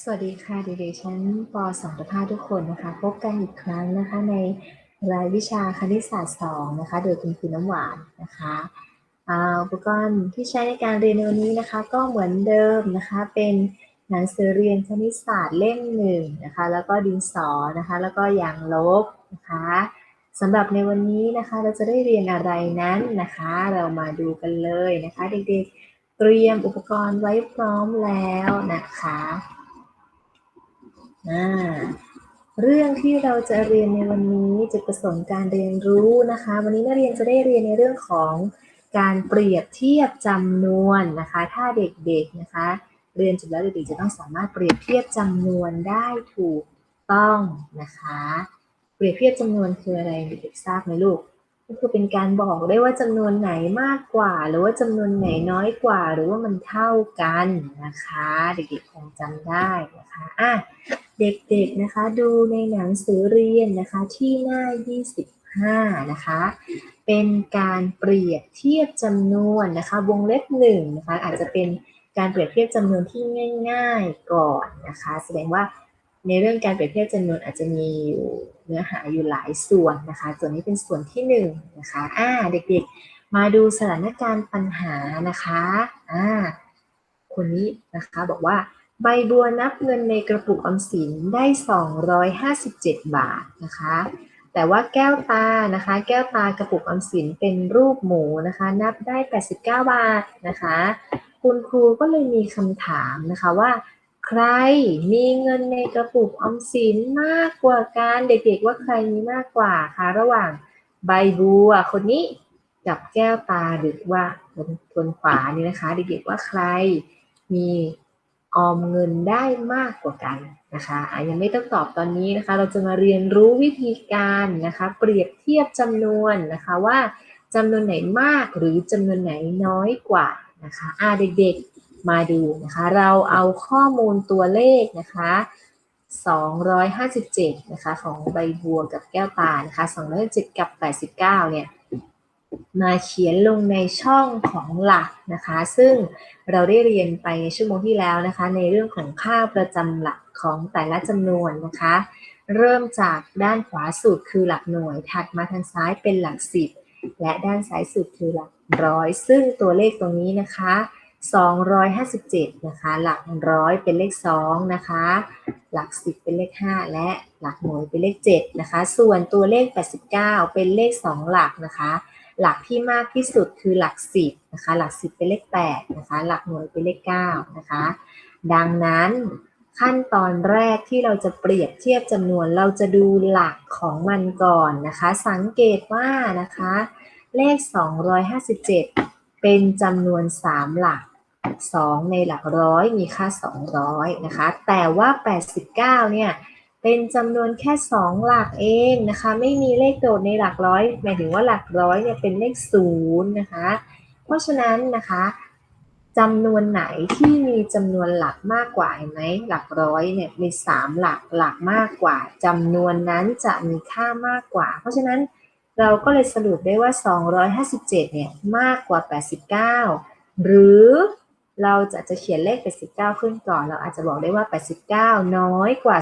สวัสดีค่ะเด็กๆชั้นป .2 ประภาทุกคนนะคะ พบกันอีกครั้งนะคะในรายวิชาคณิตศาสตร์ 2 นะคะ โดยคุณครูน้ำหวานนะคะอุปกรณ์ที่ใช้ในการเรียนในวันนี้นะคะ ก็เหมือนเดิมนะคะ เป็นหนังสือเรียนคณิตศาสตร์เล่มหนึ่งนะคะ แล้วก็ดินสอนะคะ แล้วก็ยางลบนะคะสำหรับในวันนี้นะคะ เราจะได้เรียนอะไรนั้นนะคะ เรามาดูกันเลยนะคะ เด็กๆ เตรียมอุปกรณ์ไว้พร้อมแล้วนะคะ เรื่องที่เราจะเรียนในวันนี้จุดประสงค์การเรียนรู้นะคะ วันนี้นักเรียนจะได้เรียนในเรื่องของการเปรียบเทียบจำนวนนะคะ ถ้าเด็กๆนะคะ เรียนจบแล้วเด็กๆจะต้องสามารถเปรียบเทียบจำนวนได้ถูกต้องนะคะ เปรียบเทียบจำนวนคืออะไรเด็กๆทราบไหมลูกก็คือเป็นการบอกได้ว่าจำนวนไหนมากกว่า หรือว่าจำนวนไหนน้อยกว่า หรือว่ามันเท่ากันนะคะ เด็กๆคงจำได้นะคะอะ เด็กๆนะคะดูในหนังสือเรียนนะคะที่หน้า 25 นะคะ เป็นการเปรียบเทียบจำนวนนะคะวงเล็บหนึ่งนะคะอาจจะเป็นการเปรียบเทียบจำนวนที่ง่าย ๆก่อนนะคะ แสดงว่าในเรื่องการเปรียบเทียบจำนวนอาจจะมีอยู่เนื้อหาอยู่หลายส่วนนะคะ ส่วนนี้เป็นส่วนที่หนึ่งนะคะอ่าเด็กๆ มาดูสถานการณ์ปัญหานะคะอ่าคนนี้นะคะบอกว่า ใบบัวนับเงินในกระปุกออมสินได้ 257 บาทนะคะ แต่ว่าแก้วตานะคะ แก้วตากระปุกออมสินเป็นรูปหมูนะคะ นับได้ 89 บาทนะคะ คุณครูก็เลยมีคำถามนะคะว่า ใครมีเงินในกระปุกออมสินมากกว่ากันเด็กๆว่าใครมีมากกว่าคะระหว่างใบบัวคนนี้กับแก้วตาหรือว่าบนบนขวานี่นะคะ เด็กๆว่าใครมี ออมเงินได้มากกว่ากันนะคะะยังไม่ต้องตอบตอนนี้นะคะ เราจะมาเรียนรู้วิธีการนะคะ เปรียบเทียบจำนวนนะคะว่าจำนวนไหนมากหรือจำนวนไหนน้อยกว่านะคะอะเด็กๆมาดูนะคะ เราเอาข้อมูลตัวเลขนะคะ257นะคะของใบบัวกับแก้วตานะคะ257กับ89เนี่ย มาเขียนลงในช่องของหลักนะคะ ซึ่งเราได้เรียนไปในชั่วโมงที่แล้วนะคะ ในเรื่องของค่าประจำหลักของแต่ละจำนวนนะคะ เริ่มจากด้านขวาสุดคือหลักหน่วย ถัดมาทางซ้ายเป็นหลักสิบและด้านซ้ายสุดคือหลักร้อย ซึ่งตัวเลขตรงนี้นะคะ 257 นะคะ หลักร้อยเป็นเลข 2 นะคะ หลัก 10 เป็นเลข 5 และหลักหน่วยเป็นเลข 7 นะคะ ส่วนตัวเลข 89 เป็นเลข 2 หลักนะคะ หลักที่มากที่สุดคือหลัก10นะคะ หลัก10เป็นเลข8นะคะ หลักหน่วยเป็นเลข9นะคะ ดังนั้นขั้นตอนแรกที่เราจะเปรียบเทียบจำนวนเราจะดูหลักของมันก่อนนะคะ สังเกตว่านะคะ เลข 257 เป็นจำนวน 3 หลัก 2 ในหลักร้อยมีค่า 200 นะคะ แต่ว่า 89 เนี่ย เป็นจำนวนแค่ 2 หลักเองนะคะ ไม่มีเลขโดดในหลักร้อย หมายถึงว่าหลักร้อยเนี่ยเป็นเลข0นะคะ เพราะฉะนั้นนะคะจำนวนไหนที่มีจำนวนหลักมากกว่าเห็นไหมหลักร้อยเนี่ยมี3หลักหลักมากกว่าจำนวนนั้นจะมีค่ามากกว่า เพราะฉะนั้นเราก็เลยสรุปได้ว่า 257เนี่ยมากกว่า 89 หรือ เราจะจะเขียนเลข 89 ขึ้นก่อน เราอาจจะบอกได้ว่า 89 น้อยกว่า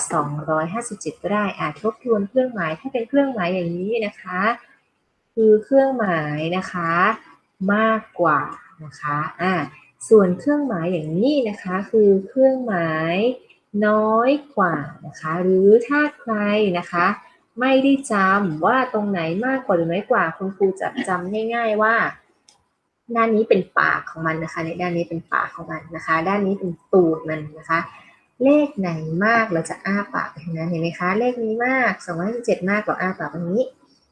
257 ก็ได้อาจทบทวนเครื่องหมายถ้าเป็นเครื่องหมายอย่างนี้นะคะ คือเครื่องหมายนะคะ มากกว่านะคะอ่าส่วนเครื่องหมายอย่างนี้นะคะ คือเครื่องหมายน้อยกว่านะคะ หรือถ้าใครนะคะ ไม่ได้จำว่าตรงไหนมากกว่าหรือน้อยกว่า คุณครูจะจำง่าย ๆว่า ด้านนี้เป็นปากของมันนะคะ ในด้านนี้เป็นปากของมันนะคะ ด้านนี้เป็นตูดมันนะคะ เลขไหนมากเราจะอ้าปากไปทางนั้นเห็นไหมคะ เลขนี้มาก257มากเราอ้าปากแบบนี้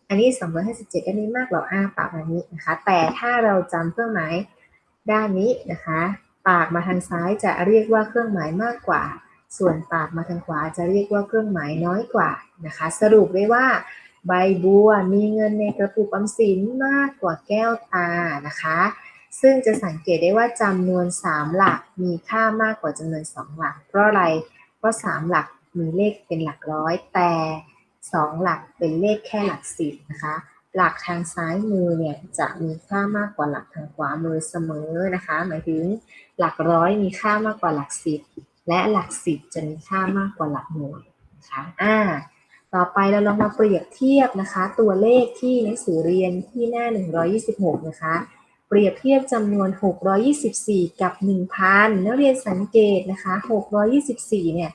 อันนี้257อันนี้มากเราอ้าปากแบบนี้นะคะ แต่ถ้าเราจำเครื่องหมายด้านนี้นะคะ ปากมาทางซ้ายจะเรียกว่าเครื่องหมายมากกว่า ส่วนปากมาทางขวาจะเรียกว่าเครื่องหมายน้อยกว่านะคะ สรุปได้ว่า ใบบัวมีเงินในกระปุกออมสินมากกว่าแก้วตานะคะ ซึ่งจะสังเกตได้ว่าจำนวน 3 หลักมีค่ามากกว่าจำนวน 2 หลัก เพราะอะไร เพราะ 3 หลักมีเลขเป็นหลักร้อย แต่ 2 หลักเป็นเลขแค่หลักสิบนะคะ หลักทางซ้ายมือเนี่ยจะมีค่ามากกว่าหลักทางขวามือเสมอนะคะ หมายถึงหลักร้อยมีค่ามากกว่าหลักสิบและหลักสิบจะมีค่ามากกว่าหลักหน่วยนะคะอ่า ต่อไปเราลองมาเปรียบเทียบนะคะ ตัวเลขที่หนังสือเรียนที่หน้า 126 นะคะ เปรียบเทียบจำนวน 624 กับ 1,000นักเรียนสังเกตนะคะ 624 เนี่ย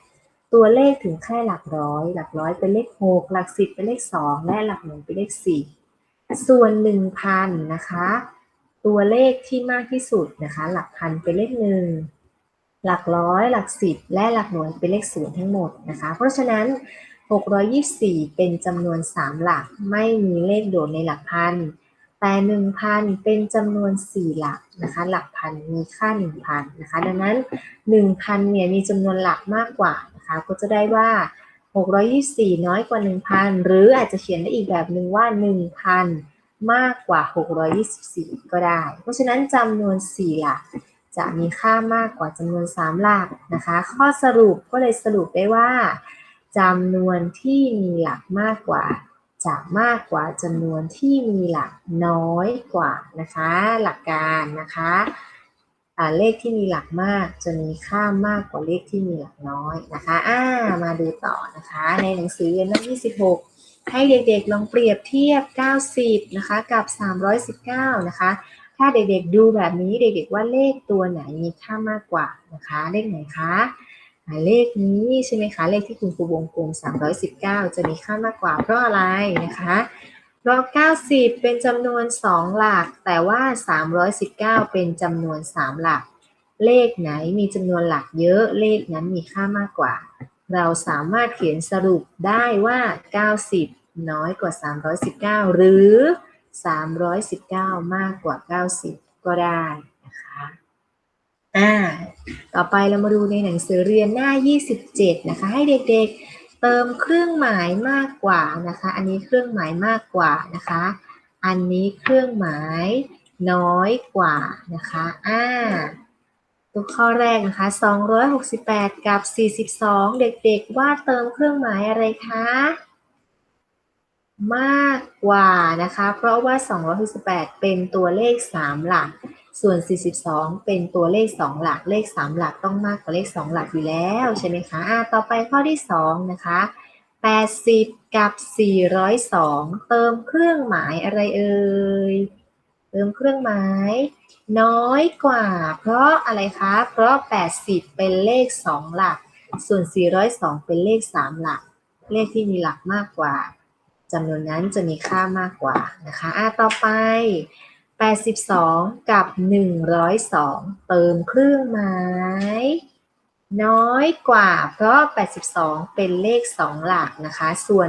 ตัวเลขถึงแค่หลักร้อย หลักร้อยเป็นเลข 6 หลักสิบเป็นเลข 2 และหลักหน่วยเป็นเลข 4 ส่วน 1,000 นะคะ ตัวเลขที่มากที่สุดนะคะ หลักพันเป็นเลข 1 หลักร้อย หลักสิบและหลักหน่วยเป็นเลขศูนย์ทั้งหมดนะคะ เพราะฉะนั้น 624 เป็นจำนวน 3 หลัก ไม่มีเลขโดดในหลักพัน แต่ 1,000 เป็นจำนวน 4 หลักนะคะ หลักพันมีค่า 1,000 นะคะ ดังนั้น 1,000 เนี่ยมีจำนวนหลักมากกว่านะคะ ก็จะได้ว่า 624 น้อยกว่า 1,000 หรืออาจจะเขียนได้อีกแบบหนึ่งว่า 1,000 มากกว่า 624 ก็ได้ เพราะฉะนั้นจำนวน 4 หลักจะมีค่ามากกว่าจำนวน 3 หลักนะคะ ข้อสรุปก็เลยสรุปได้ว่า จำนวนที่มีหลักมากกว่าจะมากกว่าจำนวนที่มีหลักน้อยกว่านะคะ หลักการนะคะเลขที่มีหลักมากจะมีค่ามากกว่าเลขที่มีหลักน้อยนะคะอ่ามาดูต่อนะคะ ในหนังสือเรียนหน้า26 ให้เด็กๆลองเปรียบเทียบ 90 นะคะ กับ 319 นะคะ ถ้าเด็กๆดูแบบนี้เด็กๆว่าเลขตัวไหนมีค่ามากกว่านะคะ เลขไหนคะ หมายเลขนี้ใช่ไหมคะ เลขที่คุณครูวงกลม319 จะมีค่ามากกว่าเพราะอะไรนะคะเพราะ90 เป็นจำนวน 2 หลัก แต่ว่า 319 เป็นจำนวน 3 หลัก เลขไหนมีจำนวนหลักเยอะเลขนั้นมีค่ามากกว่า เราสามารถเขียนสรุปได้ว่า 90 น้อยกว่า 319 หรือ 319 มากกว่า 90 ก็ได้นะคะ อ่า ต่อไปเรามาดูในหนังสือเรียนหน้า 27 นะคะ ให้เด็กๆเติมเครื่องหมายมากกว่านะคะ อันนี้เครื่องหมายมากกว่านะคะ อันนี้เครื่องหมายน้อยกว่านะคะ อ่า ตัวข้อแรกนะคะ 268 กับ 42 เด็กๆว่าเติมเครื่องหมายอะไรคะ มากกว่านะคะ เพราะว่า 268 เป็นตัวเลข 3 หลัก ส่วน 42 เป็นตัวเลข 2 หลัก เลข 3 หลักต้องมากกว่าเลข 2 หลักอยู่แล้วใช่ไหมคะอ่าต่อไปข้อที่ 2 นะคะ 80 กับ 402 เติมเครื่องหมายอะไรเอ่ย เติมเครื่องหมาย น้อยกว่า เพราะอะไรคะ เพราะ 80 เป็นเลข 2 หลัก ส่วน 402 เป็นเลข 3 หลัก เลขที่มีหลักมากกว่าจำนวนนั้นจะมีค่ามากกว่านะคะอะต่อไป 82 กับ 102 เติมเครื่องหมาย น้อยกว่า เพราะ 82 เป็นเลข 2 หลักนะคะ ส่วน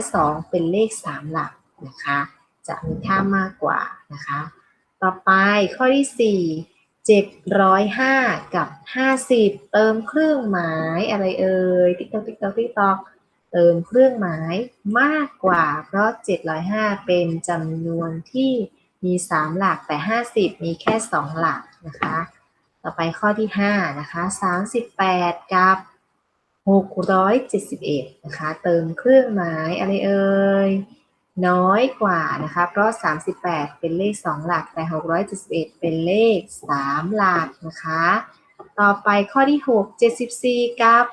102 เป็นเลข 3 หลักนะคะ จะมีค่ามากกว่านะคะ ต่อไปข้อที่ 4 705 กับ 50 เติมเครื่องหมายอะไรเอ่ยติ๊กต๊อกติ๊กต๊อกติ๊กต๊อกเติมเครื่องหมายมากกว่า เพราะ 705 เป็นจำนวนที่ มี3หลักแต่50มีแค่2หลักนะคะ ต่อไปข้อที่5นะคะ38กับ671นะคะ เติมเครื่องหมายอะไรเอ่ยน้อยกว่านะคะ เพราะ 38 เป็นเลข 2 หลัก แต่ 671 เป็นเลข 3 หลักนะคะ ต่อไปข้อที่ 6 74 กับ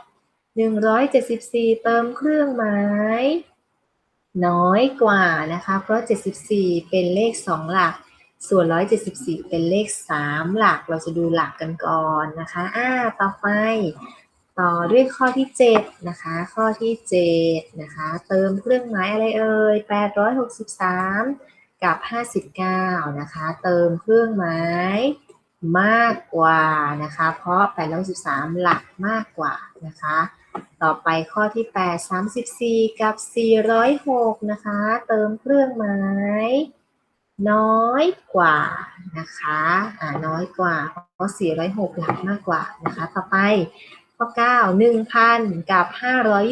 174 เติมเครื่องหมาย น้อยกว่านะคะ เพราะ 74 เป็นเลข 2 หลัก ส่วน 174 เป็นเลข 3 หลัก เราจะดูหลักกันก่อนนะคะอ่าต่อไป ต่อด้วยข้อที่ 7 นะคะ ข้อที่ 7 นะคะ เติมเครื่องหมายอะไรเอ่ย 863 กับ 59 นะคะ เติมเครื่องหมายมากกว่านะคะ เพราะ863หลักมากกว่านะคะ ต่อไปข้อที่ 8 34 กับ 406 นะคะ เติมเครื่องหมาย น้อยกว่านะคะอ่าน้อยกว่า เพราะ 406 หลักมากกว่านะคะ ต่อไปข้อ 9 1,000 กับ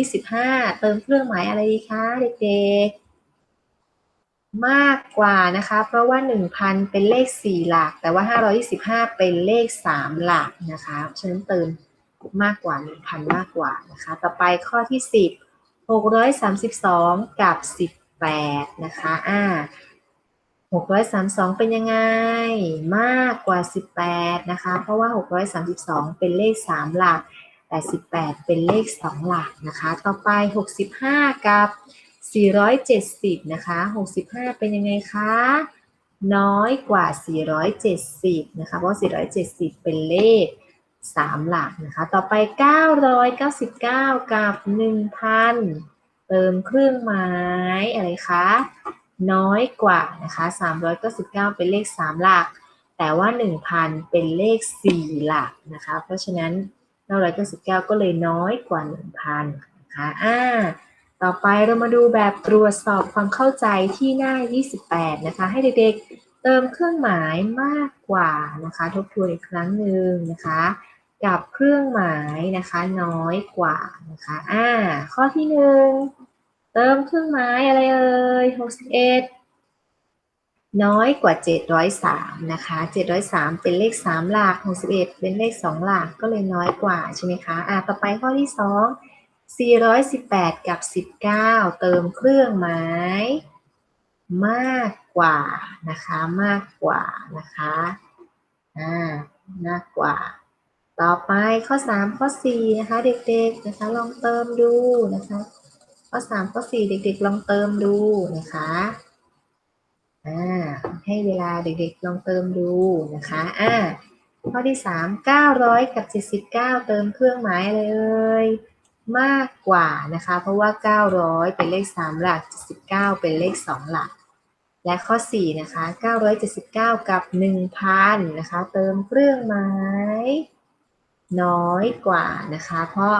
525 เติมเครื่องหมายอะไรดีคะเด็กๆ มากกว่านะคะ เพราะว่า 1,000 เป็นเลข 4 หลัก แต่ว่า 525 เป็นเลข 3 หลักนะคะฉะนั้นเติม มากกว่า 1,000 มากกว่านะคะ ต่อไปข้อที่ 10 632 กับ 18 นะคะ อ่า632 เป็นยังไง มากกว่า 18 นะคะ เพราะว่า 632 เป็นเลข 3 หลัก แต่88เป็นเลข 2 หลักนะคะ ต่อไป 65 กับ 470 นะคะ 65 เป็นยังไงคะ น้อยกว่า 470 นะคะ เพราะ 470 เป็นเลข 3 หลักนะคะ ต่อไป 999 กับ 1,000 เติมเครื่องหมายอะไรคะ น้อยกว่านะคะ 399 เป็นเลข 3 หลัก แต่ว่า 1,000 เป็นเลข 4 หลักนะคะ เพราะฉะนั้น 999 ก็เลยน้อยกว่า 1,000 นะคะอ่าต่อไปเรามาดูแบบตรวจสอบความเข้าใจที่หน้า 28 นะคะ ให้เด็กๆเติมเครื่องหมายมากกว่านะคะ ทบทวนอีกครั้งหนึ่งนะคะ กับเครื่องหมายนะคะน้อยกว่านะคะอ่าข้อที่หนึ่งเติมเครื่องหมายอะไรเอ่ย61 น้อยกว่า 703นะคะ703 เป็นเลข 3 หลัก61 เป็นเลข 2 หลักก็เลยน้อยกว่าใช่ไหมคะอะต่อไปข้อที่ 2 418 กับ 19 เติมเครื่องหมายมากกว่านะคะมากกว่านะคะอ่ามากกว่า ต่อไปข้อ 3 ข้อ 4 นะคะ เด็กๆนะคะลองเติมดูนะคะ ข้อ 3 ข้อ 4 เด็ก ๆ ลองเติมดูนะคะอ่าให้เวลาเด็กๆลองเติมดูนะคะอ่าข้อที่ 3 900 กับ 79 เติมเครื่องหมายอะไรเอ่ยมากกว่านะคะ เพราะว่า 900 เป็นเลข 3 หลัก 79 เป็นเลข 2 หลัก และข้อ 4 นะคะ 979 กับ 1,000 นะคะ เติมเครื่องหมาย น้อยกว่านะคะ เพราะ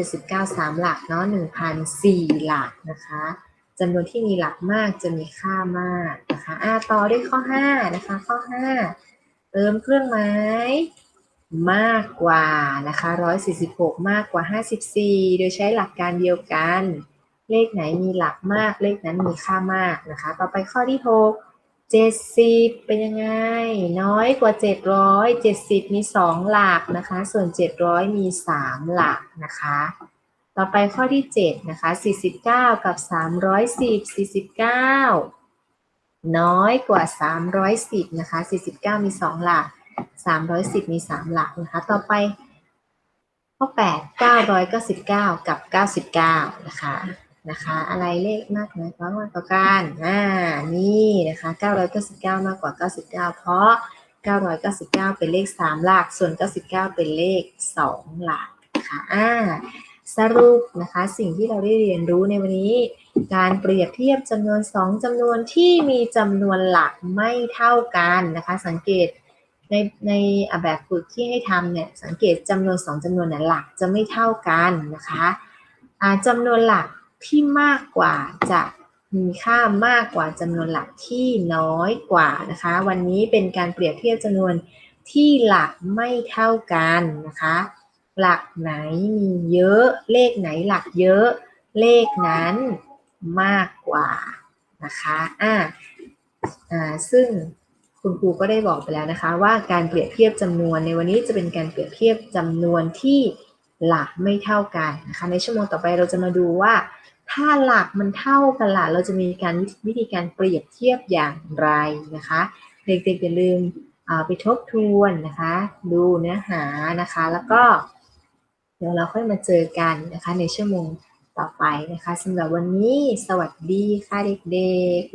979 3 หลักเนาะ1,004 หลักนะคะจำนวนที่มีหลักมากจะมีค่ามากนะคะอ่าต่อด้วยข้อ 5 นะคะ ข้อ 5 เติมเครื่องหมายมากกว่านะคะ 146 มากกว่า 54 โดยใช้หลักการเดียวกัน เลขไหนมีหลักมาก เลขนั้นมีค่ามากนะคะ ต่อไปข้อที่ 6 เจ็ดสิบเป็นยังไง น้อยกว่าเจ็ดร้อยเจ็ดสิบมีสองหลักนะคะ ส่วนเจ็ดร้อยมีสามหลักนะคะ ต่อไปข้อที่เจ็ดนะคะสี่สิบเก้ากับสามร้อยสิบสี่สิบเก้าน้อยกว่าสามร้อยสิบนะคะสี่สิบเก้ามีสองหลักสามร้อยสิบมีสามหลักนะคะ ต่อไปข้อแปดเก้าร้อยเก้าสิบเก้ากับเก้าสิบเก้านะคะ นะคะ อะไรเลขมากน้อยกว่ามากกว่ากันอ่านี่นะคะ999 มากกว่า 99 เพราะ 999 เป็นเลข 3 หลัก ส่วน 99 เป็นเลข 2 หลักนะคะอ่าสรุปนะคะสิ่งที่เราได้เรียนรู้ในวันนี้ การเปรียบเทียบจำนวน 2จำนวนที่มีจำนวนหลักไม่เท่ากันนะคะ สังเกตในในแบบฝึกที่ให้ทำเนี่ยสังเกตจำนวน 2จำนวนเนี่ยหลักจะไม่เท่ากันนะคะจำนวนหลัก ที่มากกว่าจะมีค่ามากกว่าจำนวนหลักที่น้อยกว่านะคะ วันนี้เป็นการเปรียบเทียบจำนวนที่หลักไม่เท่ากันนะคะ หลักไหนมีเยอะ เลขไหนหลักเยอะ เลขนั้นมากกว่านะคะอ่าอ่าซึ่งคุณครูก็ได้บอกไปแล้วนะคะ ว่าการเปรียบเทียบจำนวนในวันนี้จะเป็นการเปรียบเทียบจำนวนที่หลักไม่เท่ากันนะคะ ในชั่วโมงต่อไปเราจะมาดูว่า ถ้าหลักมันเท่ากันล่ะเราจะมีการวิธีการเปรียบเทียบอย่างไรนะคะ เด็กๆอย่าลืมไปทบทวนนะคะ ดูเนื้อหานะคะ แล้วก็ เดี๋ยวเราค่อยมาเจอกันนะคะ ในชั่วโมงต่อไปนะคะสำหรับวันนี้สวัสดีค่ะเด็กๆ